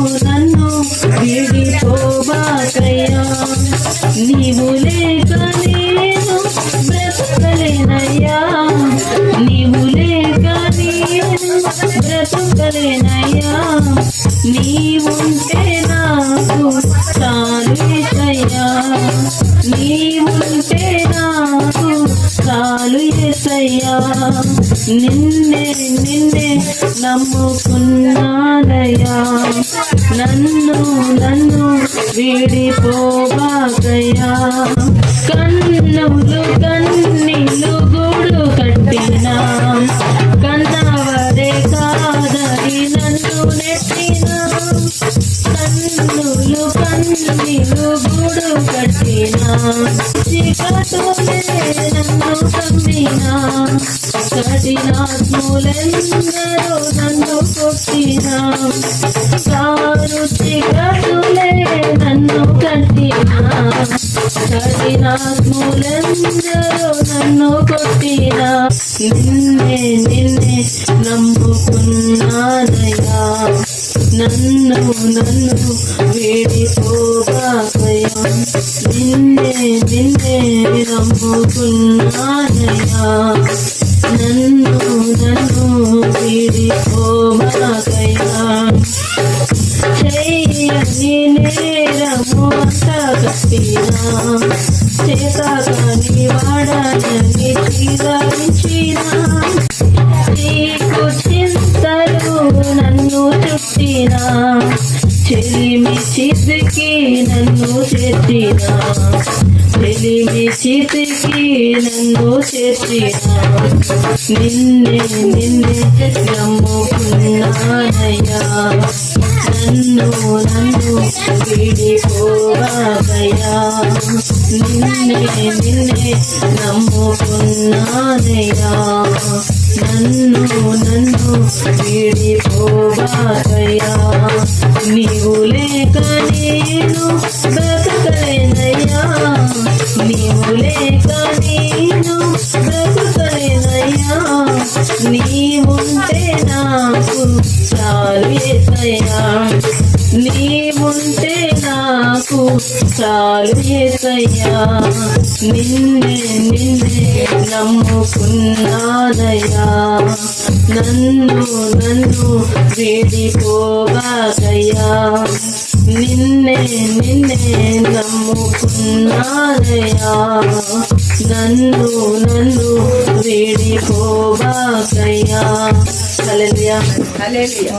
నన్ను విడిపోబాకయ్యా. నీవు లేక నేను బ్రతకలేనయ్యా. నీవు లేక నేను బ్రతకలేనయ్యా. నీవుంటే నాకు చాలుయ్యా నీవుంటే నాకు చాలు ఎసయ్యా నిన్నే నిన్నే నమ్ముకున్నానయ్యా. నన్ను నన్ను వీడిపోబాకయ్యా కన్నులు కన్నీళ్ళు గూడు కట్టినా. కన్నవరే కాదని నన్ను నెట్టినా. కన్నులు కన్నీళ్ళు గూడు కట్టినా. చీకటులే నన్ను కమ్మినా. కఠినాత్ములెందరూ నన్ను కొట్టినా కారు నన్ను కట్టినా కఠినాత్ములెందరూ నన్ను కొట్టినా నిన్నే నిన్నే నమ్ముకున్నానయ్యా. నన్ను నన్ను వీడిపోబాకయ్యా నిన్నే నిన్నే నమ్ముకున్నానయ్యా. నన్ను నన్ను వీడిపోబాకయ్యా చెయ్యని నేరము అంత కట్టినా చేతని వాడని నీకు చింతలు నన్ను చుట్టినా. చెలిమి చితికి నన్ను చేర్చినా చెలిమి చితికి నన్ను చేర్చినా నిన్నే నిన్నే నమ్ముకున్నానయ్యా. నన్ను నన్ను విడిపోవాలయ్యా నిన్నే నిన్నే నమ్ముకున్నానయ్యా. నన్ను నన్ను విడిపోవాలయ్యా నీవు లేక నేను బ్రతకలేనయ్యా. నీవుంటే నాకు చాలు ఏసయ్యా. నీవుంటే నాకు చాలు ఏసయ్యా. నిన్నే నిన్నే నమ్ముకున్నానయ్యా. నన్ను నన్ను వీడిపోగాకయ్యా నిన్నే నిన్నే నమ్ముకున్నారయా నన్ను నన్ను వీడిపోబాకయ్యా. హల్లెలూయా హల్లెలూయా